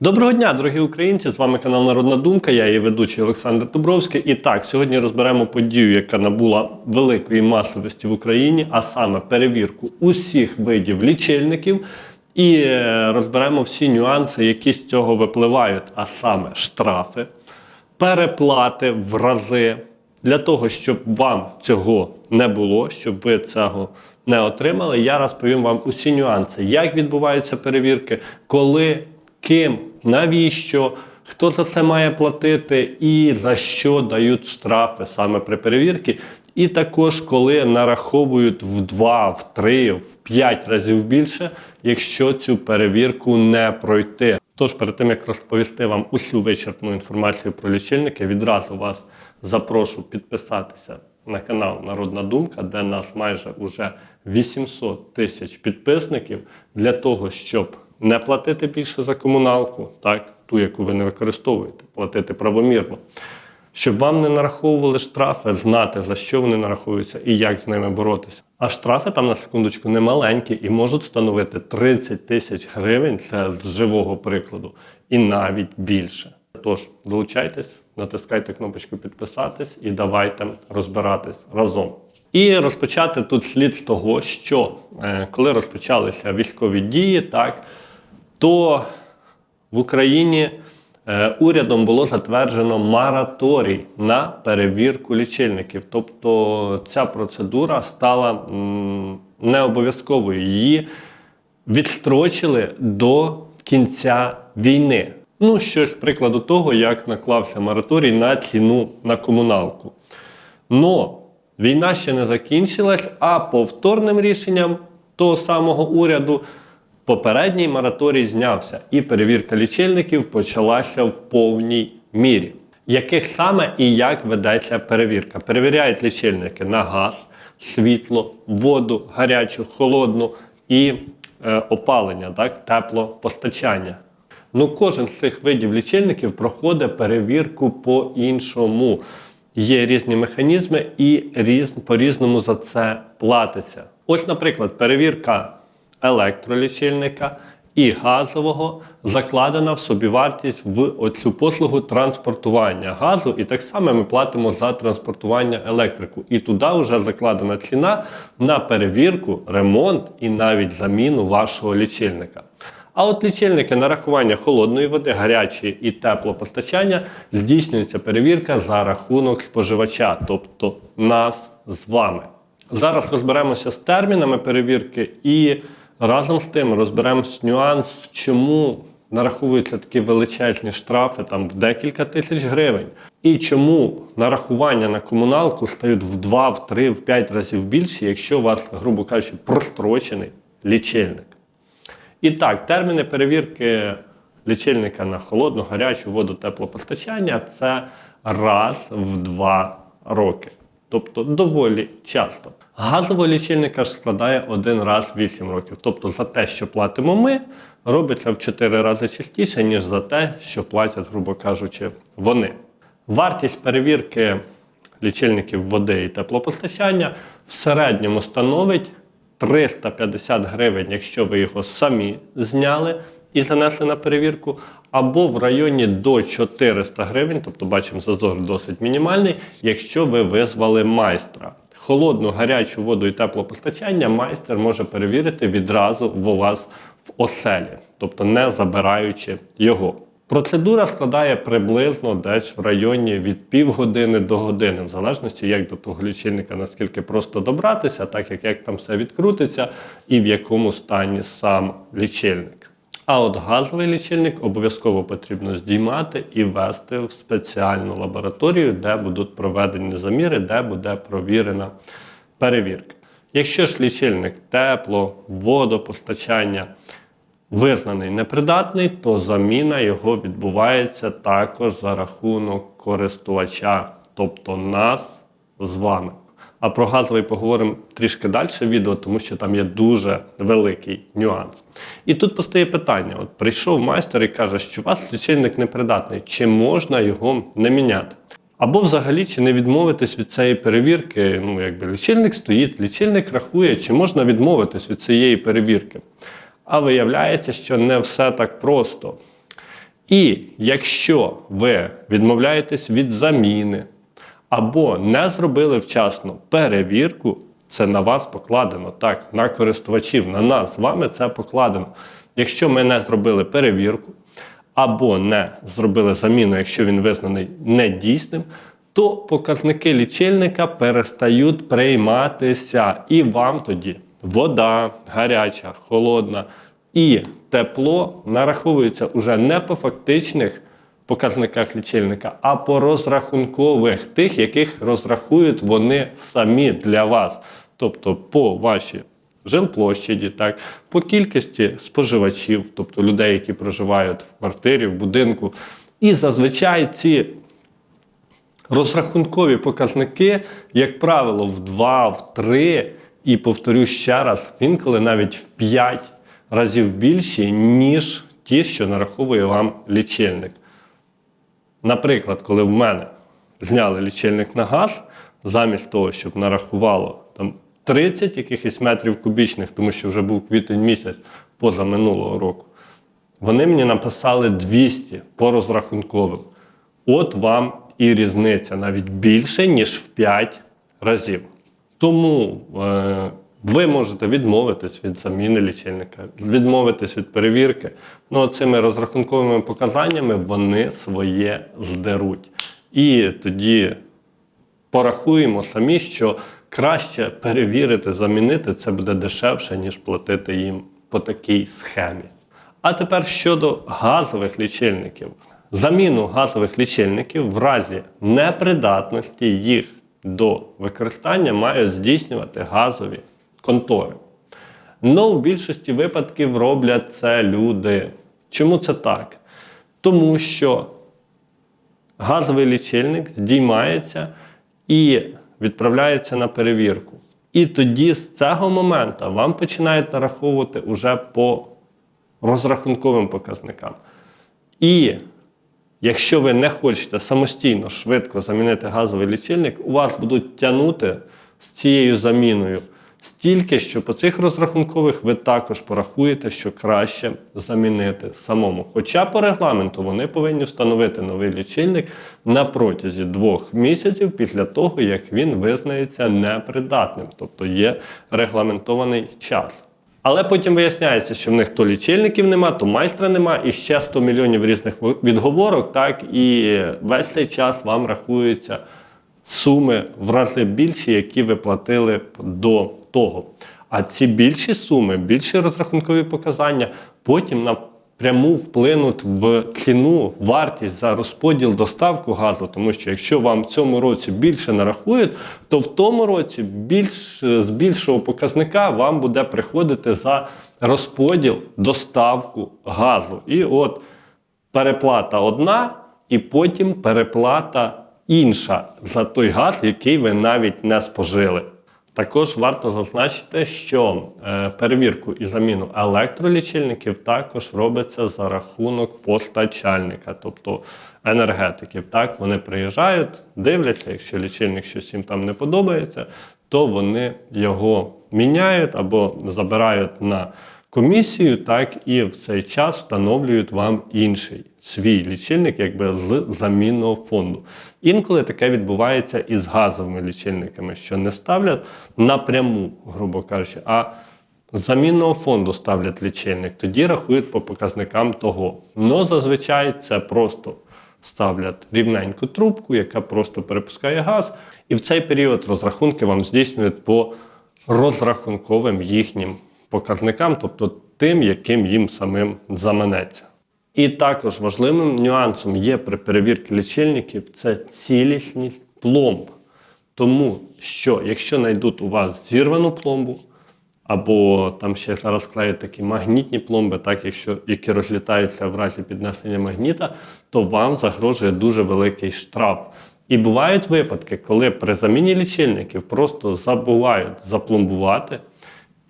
Доброго дня, дорогі українці! З вами канал Народна Думка. Я її ведучий Олександр Дубровський. І так, сьогодні розберемо подію, яка набула великої масовості в Україні, а саме перевірку усіх видів лічильників. І е, розберемо всі нюанси, які з цього випливають, а саме штрафи, переплати в рази. Для того, щоб вам цього не було, щоб ви цього не отримали, я розповім вам усі нюанси, як відбуваються перевірки, коли, ким, навіщо, хто за це має платити і за що дають штрафи саме при перевірці. І також, коли нараховують в 2, в 3, в 5 разів більше, якщо цю перевірку не пройти. Тож, перед тим як розповісти вам усю вичерпну інформацію про лічильники, відразу вас запрошу підписатися на канал Народна Думка, де нас майже уже 800 тисяч підписників для того, щоб не платити більше за комуналку, так, ту, яку ви не використовуєте, платити правомірно. Щоб вам не нараховували штрафи, знати, за що вони нараховуються і як з ними боротися. А штрафи там на секундочку не маленькі і можуть становити 30 тисяч гривень, це з живого прикладу, і навіть більше. Тож долучайтесь, натискайте кнопочку підписатись і давайте розбиратись разом. І розпочати тут слід з того, що е, коли розпочалися військові дії, так то в Україні е, урядом було затверджено мораторій на перевірку лічильників. Тобто ця процедура стала не обов'язковою. Її відстрочили до кінця війни. Ну, щось прикладу того, як наклався мораторій на ціну на комуналку. Но війна ще не закінчилась, а повторним рішенням того самого уряду попередній мораторій знявся, і перевірка лічильників почалася в повній мірі. Яких саме і як ведеться перевірка? Перевіряють лічильники на газ, світло, воду, гарячу, холодну і е, опалення, так, теплопостачання. Ну, кожен з цих видів лічильників проходить перевірку по-іншому. Є різні механізми і різ, по-різному за це платиться. Ось, наприклад, перевірка електролічильника і газового закладена в собівартість в оцю послугу транспортування газу, і так само ми платимо за транспортування електрику. І туди вже закладена ціна на перевірку, ремонт і навіть заміну вашого лічильника. А от лічильники нарахування холодної води, гарячої і теплопостачання здійснюється перевірка за рахунок споживача, тобто нас з вами. Зараз розберемося з термінами перевірки і разом з тим розберемось нюанс, чому нараховуються такі величезні штрафи там в декілька тисяч гривень, і чому нарахування на комуналку стають в 2, в 3, в 5 разів більше, якщо у вас, грубо кажучи, прострочений лічильник. І так, терміни перевірки лічильника на холодну, гарячу воду, теплопостачання це раз в два роки. Тобто доволі часто. Газового лічильника ж складає один раз в 8 років. Тобто за те, що платимо ми, робиться в 4 рази частіше, ніж за те, що платять, грубо кажучи, вони. Вартість перевірки лічильників води і теплопостачання в середньому становить 350 гривень, якщо ви його самі зняли і занесли на перевірку, або в районі до 400 гривень, тобто бачимо зазор досить мінімальний, якщо ви визвали майстра. Холодну, гарячу воду і теплопостачання майстер може перевірити відразу у вас в оселі, тобто не забираючи його. Процедура складає приблизно десь в районі від півгодини до години, в залежності як до того лічильника, наскільки просто добратися, так як, як там все відкрутиться і в якому стані сам лічильник. А от газовий лічильник обов'язково потрібно здіймати і ввести в спеціальну лабораторію, де будуть проведені заміри, де буде провірена перевірка. Якщо ж лічильник тепло, водопостачання визнаний непридатний, то заміна його відбувається також за рахунок користувача, тобто нас з вами. А про газовий поговоримо трішки далі відео, тому що там є дуже великий нюанс. І тут постає питання: от прийшов майстер і каже, що у вас лічильник непридатний, чи можна його не міняти? Або взагалі чи не відмовитись від цієї перевірки, ну якби лічильник стоїть, лічильник рахує, чи можна відмовитись від цієї перевірки. А виявляється, що не все так просто. І якщо ви відмовляєтесь від заміни або не зробили вчасно перевірку, це на вас покладено, так, на користувачів, на нас з вами це покладено. Якщо ми не зробили перевірку або не зробили заміну, якщо він визнаний недійсним, то показники лічильника перестають прийматися, і вам тоді вода гаряча, холодна і тепло нараховується уже не по фактичних показниках лічильника, а по розрахункових, тих, яких розрахують вони самі для вас. Тобто по вашій жилплощаді, так, по кількості споживачів, тобто людей, які проживають в квартирі, в будинку. І зазвичай ці розрахункові показники, як правило, в 2, в 3, і повторю ще раз, інколи навіть в 5 разів більші, ніж ті, що нараховує вам лічильник. Наприклад, коли в мене зняли лічильник на газ, замість того, щоб нарахувало там 30 якихось метрів кубічних, тому що вже був квітень місяць поза минулого року, вони мені написали 200 по розрахунковим. От вам і різниця навіть більше, ніж в 5 разів. Тому е, ви можете відмовитись від заміни лічильника, відмовитись від перевірки. Ну, цими розрахунковими показаннями вони своє здеруть. І тоді порахуємо самі, що краще перевірити, замінити це буде дешевше, ніж платити їм по такій схемі. А тепер щодо газових лічильників. Заміну газових лічильників в разі непридатності їх до використання мають здійснювати газові контори. Но в більшості випадків роблять це люди. Чому це так? Тому що газовий лічильник здіймається і відправляється на перевірку. І тоді з цього моменту вам починають нараховувати уже по розрахунковим показникам. І якщо ви не хочете самостійно швидко замінити газовий лічильник, у вас будуть тягнути з цією заміною стільки, що по цих розрахункових ви також порахуєте, що краще замінити самому. Хоча по регламенту вони повинні встановити новий лічильник на протязі двох місяців після того, як він визнається непридатним, тобто є регламентований час. Але потім виясняється, що в них то лічильників нема, то майстра нема, і ще 100 мільйонів різних відговорок, так і весь цей час вам рахуються суми в рази більші, які ви платили до того. А ці більші суми, більші розрахункові показання потім напряму вплинуть в ціну, вартість за розподіл доставку газу. Тому що якщо вам в цьому році більше нарахують, то в тому році більш, з більшого показника вам буде приходити за розподіл доставку газу. І от переплата одна, і потім переплата інша за той газ, який ви навіть не спожили. Також варто зазначити, що е, перевірку і заміну електролічильників також робиться за рахунок постачальника, тобто енергетиків. Так, вони приїжджають, дивляться, якщо лічильник щось їм там не подобається, то вони його міняють або забирають на комісію, так і в цей час встановлюють вам інший свій лічильник, якби з замінного фонду. Інколи таке відбувається і з газовими лічильниками, що не ставлять напряму, грубо кажучи, а з замінного фонду ставлять лічильник, тоді рахують по показникам того. Но зазвичай це просто ставлять рівненьку трубку, яка просто перепускає газ, і в цей період розрахунки вам здійснюють по розрахунковим їхнім показникам, тобто тим, яким їм самим заманеться. І також важливим нюансом є при перевірці лічильників це цілісність пломб. Тому що, якщо знайдуть у вас зірвану пломбу, або там ще зараз клеють такі магнітні пломби, так, якщо, які розлітаються в разі піднесення магніта, то вам загрожує дуже великий штраф. І бувають випадки, коли при заміні лічильників просто забувають запломбувати.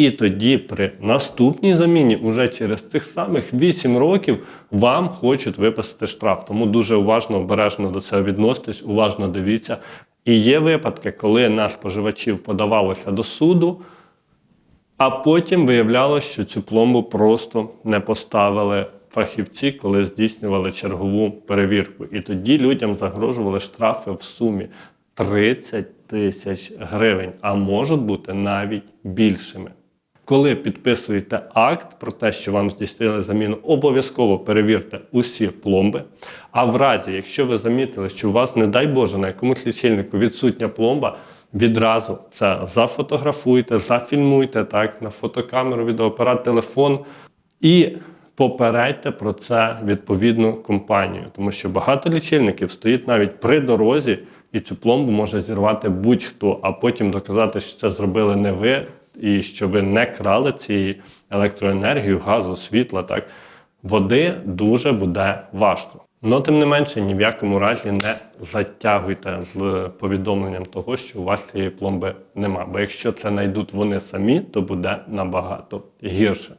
І тоді при наступній заміні, уже через тих самих 8 років, вам хочуть виписати штраф. Тому дуже уважно, обережно до цього відноситесь, уважно дивіться. І є випадки, коли на споживачів подавалося до суду, а потім виявлялося, що цю пломбу просто не поставили фахівці, коли здійснювали чергову перевірку. І тоді людям загрожували штрафи в сумі 30 тисяч гривень, а можуть бути навіть більшими. Коли підписуєте акт про те, що вам здійснили заміну, обов'язково перевірте усі пломби. А в разі, якщо ви замітили, що у вас, не дай Боже, на якомусь лічильнику відсутня пломба, відразу це зафотографуйте, зафільмуйте так, на фотокамеру, відеоапарат, телефон і попередьте про це відповідну компанію, тому що багато лічильників стоїть навіть при дорозі, і цю пломбу може зірвати будь-хто, а потім доказати, що це зробили не ви, і що ви не крали цієї електроенергію, газу, світла. Так води дуже буде важко. Но тим не менше, ні в якому разі не затягуйте з повідомленням того, що у вас цієї пломби нема. Бо якщо це знайдуть вони самі, то буде набагато гірше.